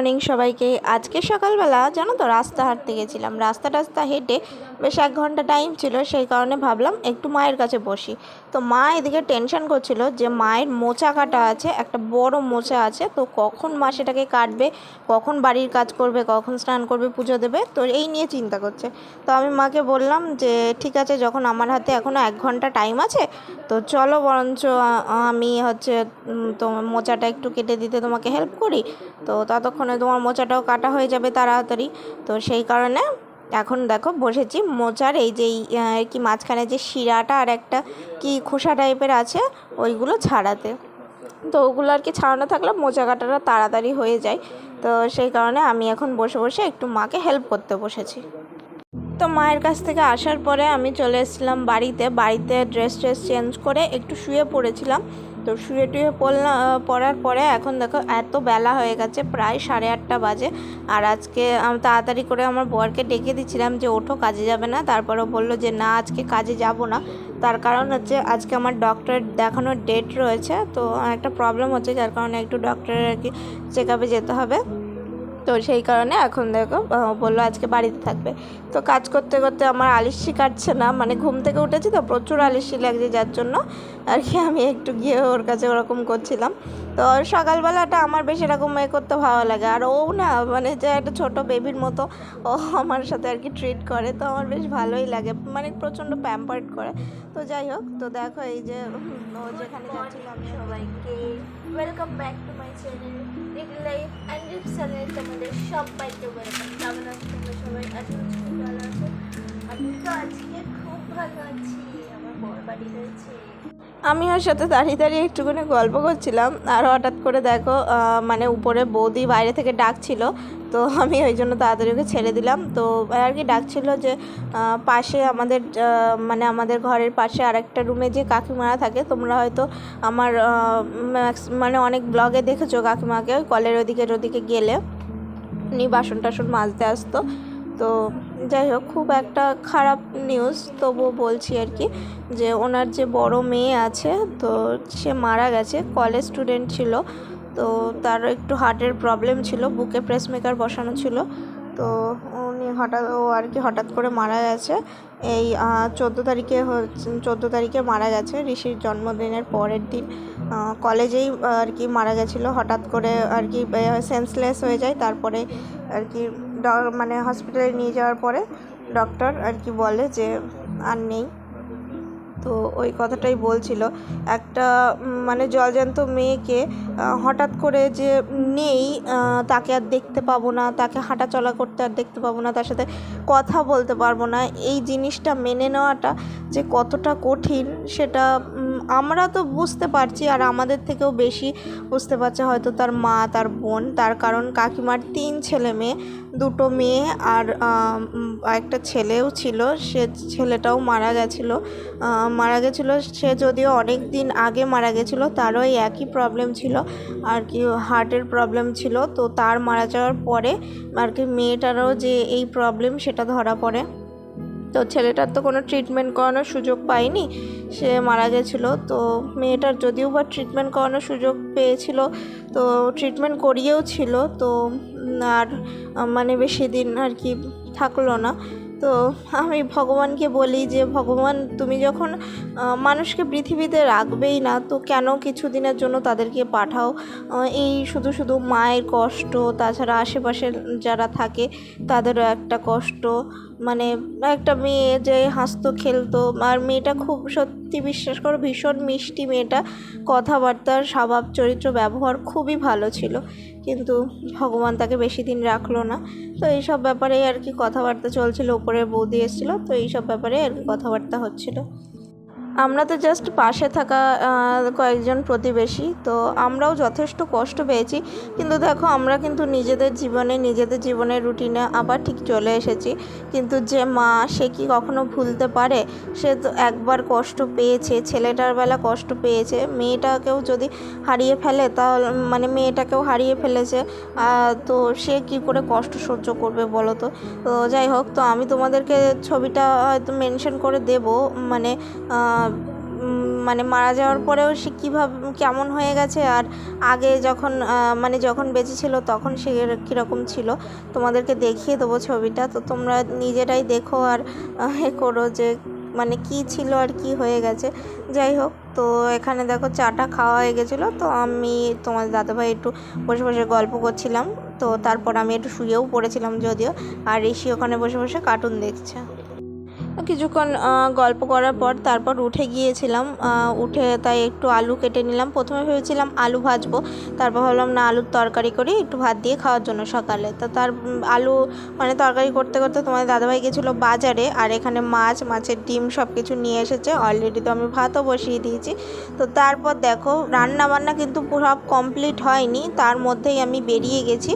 Morning সবাইকে। আজকে সকালবেলা জানো তো রাস্তা হাঁটতে গেছিলাম। রাস্তা টাস্তা হেঁটে বেশ এক ঘণ্টা টাইম ছিল, সেই কারণে ভাবলাম একটু মায়ের কাছে বসি। তো মা এদিকে টেনশন করছিল যে মায়ের মোচা কাটা আছে, একটা বড় মোচা আছে, তো কখন মা সেটাকে কাটবে, কখন বাড়ির কাজ করবে, কখন স্নান করবে, পুজো দেবে, তো এই নিয়ে চিন্তা করছে। তো আমি মাকে বললাম যে, ঠিক আছে, যখন আমার হাতে এখনও এক ঘণ্টা টাইম আছে, তো চলো বরঞ্চ আমি হচ্ছে তোমার মোচাটা একটু কেটে দিতে তোমাকে হেল্প করি। তো ততক্ষণে তোমার মোচাটাও কাটা হয়ে যাবে তাড়াতাড়ি। তো সেই কারণে এখন দেখো বসেছি মোচার এই যে আহ, কি মাঝখানে যে শিরাটা আর একটা কি খোসা টাইপের আছে ওইগুলো ছাড়াতে। তো ওগুলো আর কি ছাড়ানো থাকলে মোচা কাটাটা তাড়াতাড়ি হয়ে যায়। তো সেই কারণে আমি এখন বসে বসে একটু মাকে হেল্প করতে বসেছি। তো মায়ের কাছ থেকে আসার পরে আমি চলে এসেছিলাম বাড়িতে। বাড়িতে ড্রেস ট্রেস চেঞ্জ করে একটু শুয়ে পড়েছিলাম। তো শুয়ে টুয়ে পড়লাম পড়ার পরে এখন দেখো এত বেলা হয়ে গেছে, প্রায় সাড়ে আটটা বাজে। আর আজকে আমি, তাড়াতাড়ি করে আমার বরকে ডেকে দিচ্ছিলাম যে, ওঠো, কাজে যাবে না। তারপরে বলল যে, না, আজকে কাজে যাব না। তার কারণ হচ্ছে আজকে আমার ডক্টর দেখানোর ডেট রয়েছে, তো একটা প্রবলেম হচ্ছে, যার কারণে একটু ডক্টরের আর কি চেক আপে যেতে হবে। তো সেই কারণে এখন দেখো বলল আজকে বাড়িতে থাকবে। তো কাজ করতে করতে আমার আলিস্যি কাটছে না মানে ঘুম থেকে উঠেছি তো প্রচুর আলিস্যি লাগছে যার জন্য। আর কি আমি একটু গিয়ে ওর কাছে ওরকম করছিলাম। তো সকালবেলাটা আমার বেশ এরকম এ করতে ভালো লাগে। আর ও না মানে যে একটা ছোট বেবির মতো, ও আমার সাথে আর কি ট্রিট করে। তো আমার বেশ ভালোই লাগে মানে প্রচণ্ড প্যাম্পার্ড করে। তো যাই হোক, তো দেখো এই যে ও যেখানে যাচ্ছিল, আমি সবাইকে welcome back to my channel reel life and rip channel তোমাদের সবাইকে ওয়েলকাম কেমন আছো? তোমরা সবাই? আছো খুব ভালো আছো। আমি তো আজকে খুব ভালো আছি। আমার বর বাড়ি রয়েছে আমি ওর সাথে দাঁড়িয়ে দাঁড়িয়ে একটুখানি গল্প করছিলাম, আর হঠাৎ করে দেখো মানে উপরে বৌদি বাইরে থেকে ডাকছিল, তো আমি ওই জন্য তাড়াতাড়ি ওকে ছেড়ে দিলাম। তো আর কি ডাকছিল যে পাশে আমাদের মানে আমাদের ঘরের পাশে আরেকটা রুমে যে কাকিমারা থাকে, তোমরা হয়তো আমার মানে অনেক ব্লগে দেখেছ কাকিমাকে কলের ওদিকে ওদিকে গেলে। উনি বাসন টাসন মাজতে আসতো, তো যাই হোক, খুব একটা খারাপ নিউজ তবুও বলছি আর কি যে ওনার যে বড় মেয়ে আছে, তো সে মারা গেছে কলেজ স্টুডেন্ট ছিল, তো তার একটু হার্টের প্রবলেম ছিল, বুকে প্রেসমেকার বসানো ছিল, তো উনি হঠাৎ, ও আর কি হঠাৎ করে মারা গেছে। এই চোদ্দ তারিখে চোদ্দ তারিখে মারা গেছে, ঋষির জন্মদিনের পরের দিন কলেজেই আর কি মারা গেছিল, হঠাৎ করে আর কি সেন্সলেস হয়ে যায়, তারপরে আর কি মানে হসপিটালে নিয়ে যাওয়ার পরে ডক্টর আর কি বলে যে, আর নেই। তো ওই কথাটাই বলছিল। একটা মানে জলজান্ত মেয়েকে হঠাৎ করে যে নেই তাকে আর দেখতে পাবো না, তাকে হাঁটা চলা করতে আর দেখতে পাবো না, তার সাথে কথা বলতে পারব না। এই জিনিসটা মেনে নেওয়াটা যে কতটা কঠিন, সেটা আমরা তো বুঝতে পারছি আর আমাদের থেকেও বেশি বুঝতে পারছে হয়তো তার মা, তার বোন, তার কারণ কাকিমার তিন ছেলে মেয়ে, দুটো মেয়ে আর একটা ছেলেও ছিল, সে ছেলেটাও মারা গেছিল। মারা গেছিল, সে যদিও অনেক দিন আগে মারা গেছিল, তারও একই প্রবলেম ছিল আর কি হার্টের প্রবলেম ছিল। তো তার মারা যাওয়ার পরে আর কি মেয়েটারও যে এই প্রবলেম সেটা ধরা পড়ে। তো ছেলেটার তো কোনো ট্রিটমেন্ট করানোর সুযোগ পায়নি, সে মারা গেছিল। তো মেয়েটার যদিও বা ট্রিটমেন্ট করানোর সুযোগ পেয়েছিল, তো ট্রিটমেন্ট করিয়েও ছিল, তো আর মানে বেশি দিন আর কি থাকল না। তো আমি ভগবানকে বলি যে, ভগবান তুমি যখন মানুষকে পৃথিবীতে রাখবেই না, তো কেন কিছু দিনের জন্য তাদেরকে পাঠাও? এই শুধু শুধু মায়ের কষ্ট, তাছাড়া আশেপাশের যারা থাকে তাদেরও একটা কষ্ট। মানে একটা মেয়ে যে হাসতো, খেলতো, আর মেয়েটা খুব সত্যি বিশ্বাস করো, ভীষণ মিষ্টি মেয়েটা। কথাবার্তার স্বভাব, চরিত্র, ব্যবহার খুবই ভালো ছিল। কিন্তু ভগবান তাকে বেশি দিন রাখল না। তো এইসব ব্যাপারে আর কি কথাবার্তা চলছিল উপরে বৌদি এসেছিল, তো এইসব ব্যাপারে আর কি কথাবার্তা হচ্ছিল। আমরা তো জাস্ট পাশে থাকা কয়েকজন প্রতিবেশী, তো আমরাও যথেষ্ট কষ্ট পেয়েছি। কিন্তু দেখো, আমরা কিন্তু নিজেদের জীবনে, নিজেদের জীবনের রুটিনে আবার ঠিক চলে এসেছি। কিন্তু যে মা, সে কি কখনো ভুলতে পারে? সে তো একবার কষ্ট পেয়েছে, ছেলেটার বেলা কষ্ট পেয়েছে। মেয়েটাকেও যদি হারিয়ে ফেলে, তাহলে মানে মেয়েটাকেও হারিয়ে ফেলেছে তো সে কি করে কষ্ট সহ্য করবে বলো তো? তো যাই হোক, তো আমি তোমাদেরকে ছবিটা হয়তো মেনশন করে দেব। মানে মানে মারা যাওয়ার পরেও সে কীভাবে কেমন হয়ে গেছে? আর আগে যখন মানে যখন বেঁচে ছিল তখন সে কীরকম ছিল? তোমাদেরকে দেখিয়ে দেবো ছবিটা। তো তোমরা নিজেরাই দেখো আর এ করো যে মানে কি ছিল আর কি হয়ে গেছে। যাই হোক তো এখানে দেখো চাটা খাওয়া হয়ে গেছিল। তো আমি তোমাদের দাদাভাই একটু বসে বসে গল্প করছিলাম। তো তারপর আমি একটু শুয়েও পড়েছিলাম যদিও। আর ঋষি ওখানে বসে বসে কার্টুন দেখছে। কিছুক্ষণ গল্প করার পর তারপর উঠে গিয়েছিলাম। উঠে তাই একটু আলু কেটে নিলাম। প্রথমে ভেবেছিলাম আলু ভাজবো। তারপর ভাবলাম, না, আলুর তরকারি করি, একটু ভাত দিয়ে খাওয়ার জন্য সকালে। তো তার আলু মানে তরকারি করতে করতে তোমার দাদাভাই গেছিল বাজারে, আর এখানে মাছ, মাছের ডিম সব কিছু নিয়ে এসেছে। অলরেডি তো আমি ভাতও বসিয়ে দিয়েছি। তো তারপর দেখো রান্না বান্না কিন্তু সব কমপ্লিট হয়নি। তার মধ্যেই আমি বেরিয়ে গেছি।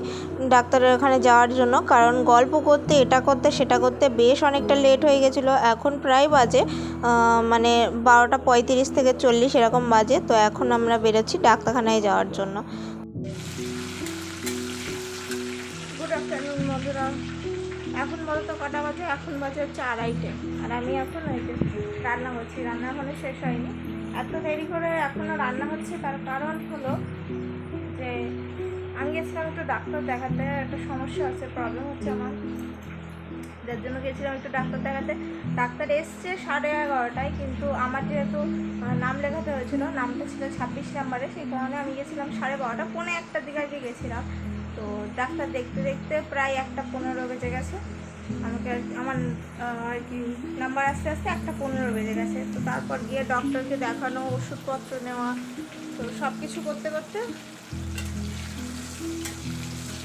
ডাক্তারের ওখানে যাওয়ার জন্য, কারণ গল্প করতে, এটা করতে, সেটা করতে বেশ অনেকটা লেট হয়ে গেছিল। এখন প্রায় বাজে মানে বারোটা পঁয়ত্রিশ থেকে চল্লিশ এরকম বাজে, তো এখন আমরা বেরোচ্ছি ডাক্তারখানায় যাওয়ার জন্য। গুড আফটারনুন এখন বলো তো কটা বাজে? এখন বাজে হচ্ছে আড়াইটে। আর আমি এখন ওই যে রান্না করছি, রান্না এখনও শেষ হয়নি। এত দেরি করে এখনও রান্না হচ্ছে, তার কারণ হলো যে আমি গেছিলাম একটু ডাক্তার দেখাতে, একটা সমস্যা আছে প্রবলেম হচ্ছে আমার। যার জন্য গেছিলাম একটু ডাক্তার দেখাতে। ডাক্তার এসছে সাড়ে এগারোটায়, কিন্তু আমার যেহেতু নাম লেখাতে হয়েছিল, নামটা ছিল ছাব্বিশ নাম্বারে, সেই কারণে আমি গেছিলাম সাড়ে বারোটা, পৌনে একটার দিকে আগে গেছিলাম। তো ডাক্তার দেখতে দেখতে প্রায় একটা পনেরো বেজে গেছে। আমাকে আমার আর কি নাম্বার আস্তে আস্তে একটা পনেরো বেজে গেছে। তো তারপর গিয়ে ডক্টরকে দেখানো, ওষুধপত্র নেওয়া, তো সব কিছু করতে করতে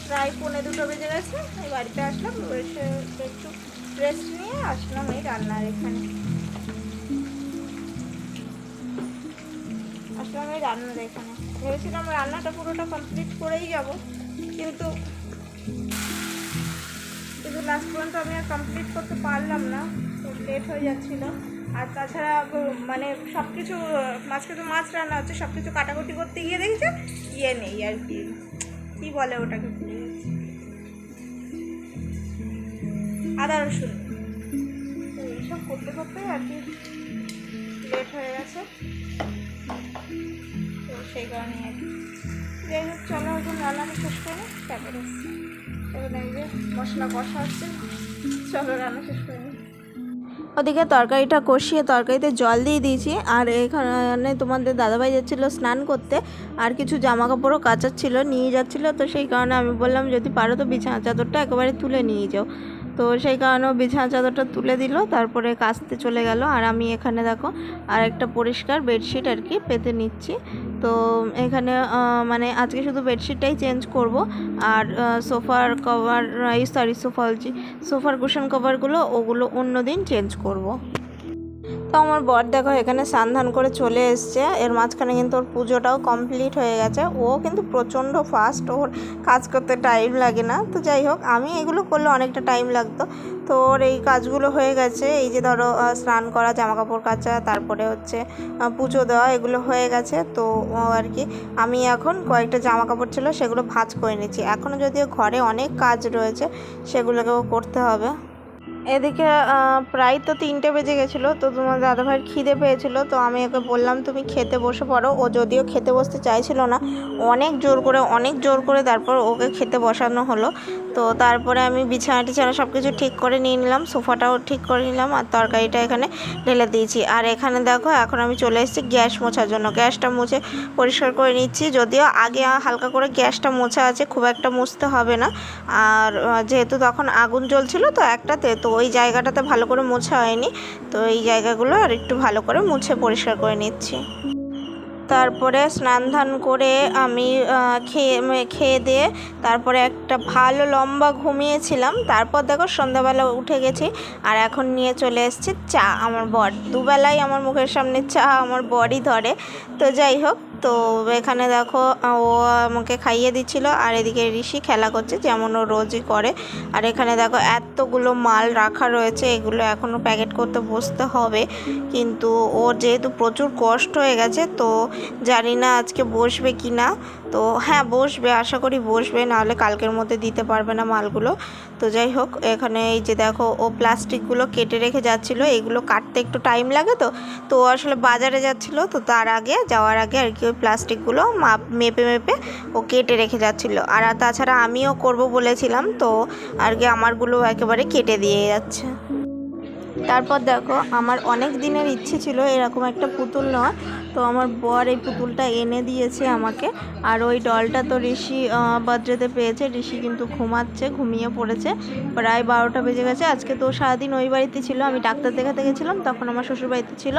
প্রায় পৌনে দুটো বেজে গেছে। এই বাড়িতে আসলাম, এসে একটু রেস্ট নিয়ে আসলাম এই রান্নার এখানে। আসলাম এই রান্নার এখানে। ভেবেছিলাম রান্নাটা পুরোটা কমপ্লিট করেই যাব, কিন্তু কিন্তু লাস্ট পর্যন্ত আমি আর কমপ্লিট করতে পারলাম না লেট হয়ে যাচ্ছিল। আর তাছাড়া মানে সব কিছু মাছকে তো মাছ রান্না হচ্ছে সব কিছু কাটাকুটি করতে গিয়ে দেখেছে ইয়ে নেই আর কি। কী বলে ওটাকে? আদা রসুন। এইসব করতে করতে আর কি লেট হয়ে গেছে। তো সেই কারণে আর কি। যাই হোক, চলো এখন রান্নাটা শেষ করে, তারপরে এখন এই যে মশলা কষা হচ্ছে। চলো রান্না শেষ করে ওদিকে তরকারিটা কষিয়ে তরকারিতে জল দিয়ে দিয়েছি, আর এখানে তোমাদের দাদাভাই যাচ্ছিল স্নান করতে, আর কিছু জামা কাপড়ও কাচার ছিল নিয়ে যাচ্ছিল, তো সেই কারণে আমি বললাম, যদি পারো তো বিছানা চাদরটা একেবারে তুলে নিয়ে যাও। তো সেই কারণেও বিছানা চাদরটা তুলে দিল, তারপরে কাচতে চলে গেল। আর আমি এখানে দেখো আর একটা পরিষ্কার বেডশিট আর কি পেতে নিচ্ছি। তো এখানে মানে আজকে শুধু বেডশিটটাই চেঞ্জ করব। আর সোফার কভার সরি সোফা সোফার কুশন কভারগুলো, ওগুলো অন্য দিন চেঞ্জ করব। তো আমার বর দেখো এখানে স্নান করে চলে এসছে। এর মাঝখানে কিন্তু ওর পুজোটাও কমপ্লিট হয়ে গেছে। ও কিন্তু প্রচণ্ড ফাস্ট ওর কাজ করতে টাইম লাগে না। তো যাই হোক, আমি এগুলো করলে অনেকটা টাইম লাগতো। তো ওর এই কাজগুলো হয়ে গেছে। এই যে ধরো স্নান করা জামা কাপড় কাচা, তারপরে হচ্ছে পুজো দেওয়া, এগুলো হয়ে গেছে। তো আর কি, আমি এখন কয়েকটা জামা কাপড় ছিল, সেগুলো ভাঁজ করে নিচ্ছি। এখনও যদিও ঘরে অনেক কাজ রয়েছে, সেগুলোকেও করতে হবে। এদিকে প্রায় তো তিনটে বেজে গেছিল, তো তোমার দাদাভাইয়ের খিদে পেয়েছিল, তো আমি ওকে বললাম, তুমি খেতে বসে পড়ো। ও যদিও খেতে বসতে চাইছিল না, অনেক জোর করে, অনেক জোর করে তারপর ওকে খেতে বসানো হলো। তো তারপরে আমি বিছানা টিছানা সব কিছু ঠিক করে নিয়ে নিলাম, সোফাটাও ঠিক করে নিলাম, আর তরকারিটা এখানে ঢেলে দিয়েছি। আর এখানে দেখো, এখন আমি চলে এসেছি গ্যাস মোছার জন্য। গ্যাসটা মুছে পরিষ্কার করে নিচ্ছি, যদিও আগে হালকা করে গ্যাসটা মোছা আছে, খুব একটা মুছতে হবে না। আর যেহেতু তখন আগুন জ্বলছিল, তো একটাতে তো ওই জায়গাটাতে ভালো করে মোছা হয়নি। তো এই জায়গাগুলো আর একটু ভালো করে মুছে পরিষ্কার করে নিচ্ছি। তারপরে স্নান ধান করে আমি খেয়ে খেয়ে দিয়ে তারপরে একটা ভালো লম্বা ঘুমিয়েছিলাম। তারপর দেখো সন্ধ্যাবেলা উঠে গেছি আর এখন নিয়ে চলে এসেছি চা। আমার বর, দুবেলাই আমার মুখের সামনে চা আমার বরই ধরে। তো যাই হোক তো এখানে দেখো, ও আমাকে খাইয়ে দিচ্ছিল আর এদিকে ঋষি খেলা করছে যেমন ও রোজই করে। আর এখানে দেখো, এতগুলো মাল রাখা রয়েছে, এগুলো এখনও প্যাকেট করতে বসতে হবে। কিন্তু ওর যেহেতু প্রচুর কষ্ট হয়ে গেছে, তো জানি না আজকে বসবে কি না। তো হ্যাঁ বসবে, আশা করি বসবে, নাহলে কালকের মধ্যে দিতে পারবে না মালগুলো। তো যাই হোক, এখানে এই যে দেখো, ও প্লাস্টিকগুলো কেটে রেখে যাচ্ছিল, এগুলো কাটতে একটু টাইম লাগে তো। তো আসলে বাজারে যাচ্ছিল, তো তার আগে, যাওয়ার আগে আর কি প্লাস্টিকগুলো মাপ, মেপে মেপে ও কেটে রেখে যাচ্ছিল। আর তাছাড়া আমিও করব বলেছিলাম তো, আর কি আমারগুলো একেবারে কেটে দিয়ে যাচ্ছে। তারপর দেখো, আমার অনেক দিনের ইচ্ছে ছিল এরকম একটা পুতুল নেওয়ার। তো আমার বর এই পুতুলটা এনে দিয়েছে আমাকে। আর ওই ডলটা তো ঋষি বার্থডেতে পেয়েছে। ঋষি কিন্তু ঘুমাচ্ছে, ঘুমিয়ে পড়েছে। প্রায় বারোটা বেজে গেছে। আজকে তো সারাদিন ওই বাড়িতে ছিল। আমি ডাক্তার দেখাতে গেছিলাম, তখন আমার শ্বশুর বাড়িতে ছিল।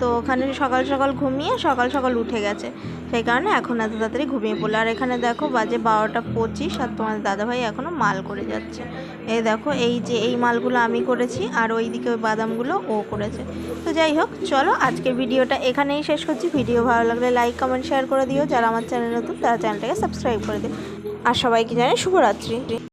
তো ওখানে সকাল সকাল ঘুমিয়ে সকাল সকাল উঠে গেছে। সেই কারণে এখন এত তাড়াতাড়ি ঘুমিয়ে পড়ল। আর এখানে দেখো, বাজে বারোটা পঁচিশ আর তোমাদের দাদাভাই এখনও মাল করে যাচ্ছে। এই দেখো, এই যে এই মালগুলো আমি করেছি। আর ওইদিকে ওই বাদামগুলো ও করেছে। তো যাই হোক, চলো আজকের ভিডিওটা এখানেই শেষ করছি। ভিডিও ভালো লাগলে লাইক কমেন্ট শেয়ার করে দিও। যারা আমার চ্যানেল নতুন, তারা চ্যানেলটাকে সাবস্ক্রাইব করে দিও। আর সবাইকে জানে শুভরাত্রি।